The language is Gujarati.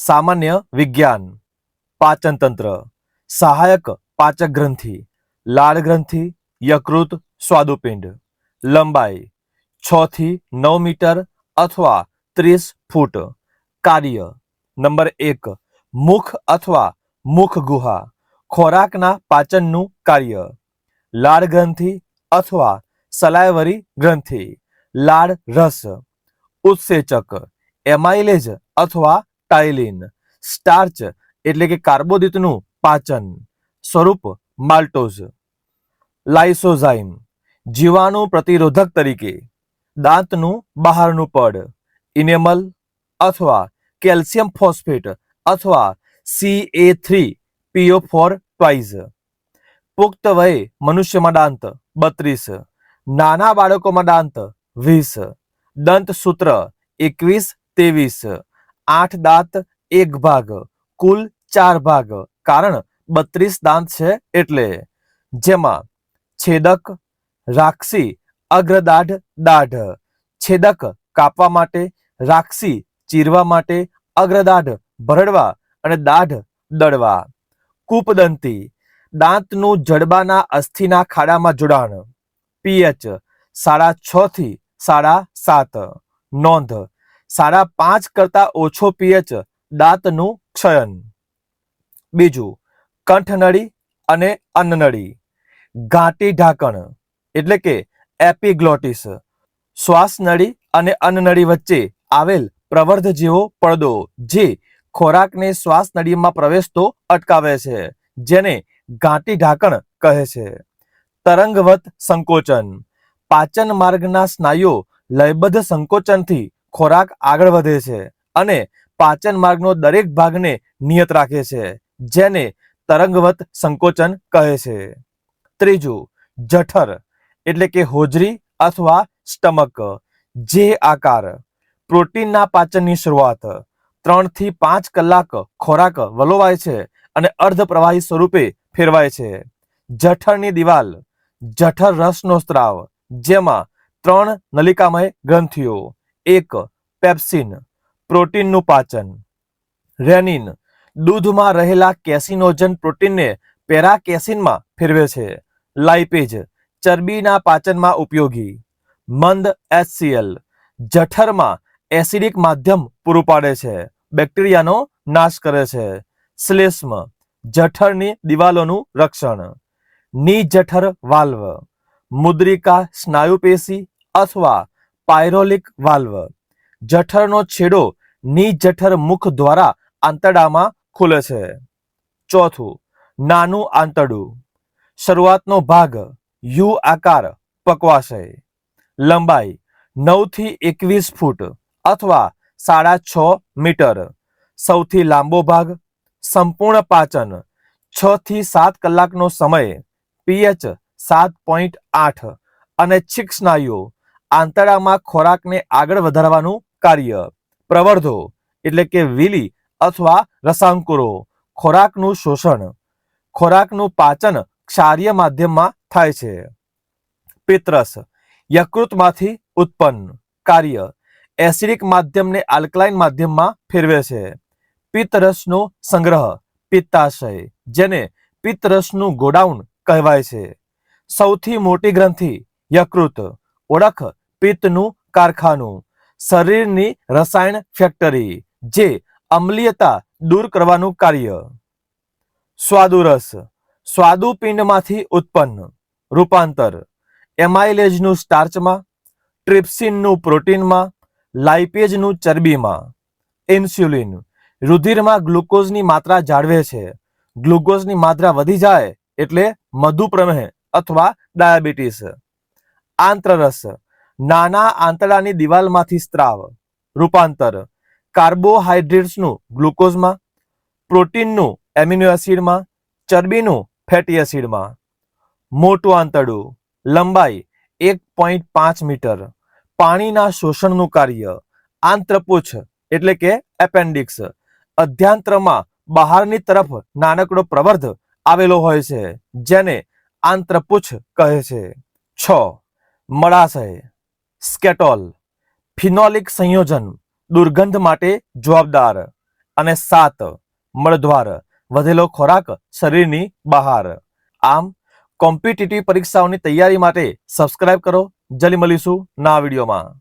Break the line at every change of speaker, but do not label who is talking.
સામાન્ય વિજ્ઞાન, પાચનતંત્ર, સહાયક પાચક ગ્રંથિ લાળ ગ્રંથિ યકૃત સ્વાદુપિંડ. લંબાઈ છ થી નવ મીટર અથવા ત્રીસ ફૂટ. કાર્ય નંબર એક, મુખ અથવા મુખ ગુહા ખોરાકના પાચનનું કાર્ય. લાળ ગ્રંથિ અથવા સલાયવરી ગ્રંથિ. લાળ રસ, ઉત્સેચક, એમાઇલેજ અથવા ટાઇલિન સ્ટાર્ચ એટલે કે કાર્બોદિતનું પાચન સ્વરૂપ માલ્ટોઝ. લાઇસોઝાઇમ, જીવાણુ પ્રતિરોધક તરીકે દાંતનું બહારનું પડ, ઇનેમલ અથવા કેલ્શિયમ ફોસ્ફેટ અથવા C A three P O four twice પુખ્ત વયે મનુષ્યમાં દાંત બત્રીસ, નાના બાળકોમાં દાંત વીસ, દંતસૂત્ર એકવીસ, ત્રેવીસ આઠ દાંત, એક ભાગ. કુલ ચાર ભાગ. કારણ બત્રીસ દાંત છે એટલે. જેમાં છેદક, રાક્ષી, અગ્રદાઢ, દાઢ. છેદક કાપવા માટે, રાક્ષી ચીરવા માટે, અગ્રદાઢ ભરડવા અને દાઢ દળવા. કૂપદંતી, દાંતનું જડબાના અસ્થિના ખાડામાં જોડાણ. પીએચ, સાડા છ થી સાડા સાત. નોંધ સાડા પાંચ કરતા ઓછો પીએચ દાંતનું ક્ષયન. બીજું, કંઠનળી અને અન્નનળી. ઘાટી ઢાંકણ એટલે કે એપિગ્લોટિસ. શ્વાસનળી અને અન્નનળી વચ્ચે આવેલ પ્રવર્ધ જેવો પડદો જે ખોરાકને શ્વાસનળીમાં પ્રવેશતો અટકાવે છે, જેને ઘાટી ઢાંકણ કહે છે. તરંગવત સંકોચન. પાચન માર્ગના સ્નાયુઓ લયબદ્ધ સંકોચનથી ખોરાક આગળ વધે છે અને પાચન માર્ગનો દરેક ભાગને નિયત રાખે છે, જેને તરંગવત સંકોચન કહે છે. ત્રીજું, જઠર, એટલે કે હોજરી અથવા સ્ટમક, જે આકાર, પ્રોટીનના પાચનની શરૂઆત, ત્રણથી પાંચ કલાક ખોરાક વલોવાય છે અને અર્ધ પ્રવાહી સ્વરૂપે ફેરવાય છે. જઠરની દિવાલ, જઠર રસનો સ્ત્રાવ, જેમાં ત્રણ નલિકામય ગ્રંથિઓ એક પેપ્સિન, પ્રોટીનનું પાચન. રેનિન, દૂધમાં રહેલા કેસિનોજન પ્રોટીનને પેરાકેસિનમાં ફેરવે છે. લાઇપેજ ચરબીના પાચનમાં ઉપયોગી. મંદ એચસીએલ, જઠરમાં એસિડિક માધ્યમ પૂરું પાડે છે. બેક્ટેરિયાનો નાશ કરે છે. શ્લેષ્મ, જઠરની દિવાલોનું રક્ષણ. ની જઠર વાલ્વ, મુદ્રિકા સ્નાયુપેશી અથવા પાયરોલિક વાલ્વ. જઠરનો છેડો ની જઠર મુખ દ્વારા આંતરડામાં ખુલે છે. ચોથું, નાનું આંતરડું. શરૂઆતનો ભાગ, યુ આકાર, પકવાશે. લંબાઈ, નવથી એકવીસ ફૂટ અથવા સાડા છ મીટર. સૌથી લાંબો ભાગ, સંપૂર્ણ પાચન છ થી સાત કલાકનો સમય, પીએચ સાત પોઈન્ટ આઠ અને છીક સ્નાયુઓ આંતરડામાં ખોરાકને આગળ વધારવાનું કાર્ય. પ્રવર્ધો, એટલે કે વિલી અથવા રસાંકુરો. ખોરાકનું શોષણ. ખોરાકનું પાચન ક્ષારીય માધ્યમમાં થાય છે. પિત્રસ, યકૃતમાંથી ઉત્પન્ન. કાર્ય, એસિડિક માધ્યમને આલ્કલાઇન માધ્યમમાં ફેરવે છે. પિત્તરસનો સંગ્રહ, પિત્તાશય, જેને પિત્તરસનું ગોડાઉન કહેવાય છે. સૌથી મોટી ગ્રંથિ, યકૃત. ઓળખ પિત્તનું કારખાનું. શરીરની રસાયણ ફેક્ટરી, જે અમ્લીયતા દૂર કરવાનું કાર્ય. સ્વાદુરસ. સ્વાદુપિંડમાંથી ઉત્પન્ન. રૂપાંતર. એમાઇલેજનું સ્ટાર્ચમાં, ટ્રિપ્સિનનું પ્રોટીનમાં, લાઇપેજનું ચરબીમાં. ઇન્સ્યુલિન. રુધિરમાં ગ્લુકોઝની માત્રા જાળવે છે. ગ્લુકોઝની માત્રા વધી જાય એટલે મધુપ્રમેહ અથવા ડાયાબિટીસ. આંત્રરસ. નાના આંતરડાની દિવાલમાંથી સ્ત્રાવ. રૂપાંતર. કાર્બોહાઈડ્રેટ્સનું ગ્લુકોઝમાં, પ્રોટીનનું એમિનો એસિડમાં, ચરબીનું ફેટી એસિડમાં. મોટું આંતરડું. લંબાઈ એક પોઈન્ટ પાંચ મીટર. પાણીના શોષણનું કાર્ય. આંત્રપુચ્છ, એટલે કે એપેન્ડિક્સ. અધ્યાંત્રમાં બહારની તરફ નાનકડો પ્રવર્ધ આવેલો હોય છે, જેને આંત્રપુચ્છ કહે છે. છ. મળાશય. સ્કેટોલ, ફિનોલિક સંયોજન, દુર્ગંધ માટે જવાબદાર અને સાત, મળદ્વાર, વધેલો ખોરાક, શરીરની બહાર. આમ, કોમ્પિટિટિવ પરીક્ષાઓની તૈયારી માટે સબસ્ક્રાઇબ કરો. જલ્દી મળીશું ના વિડીયોમાં.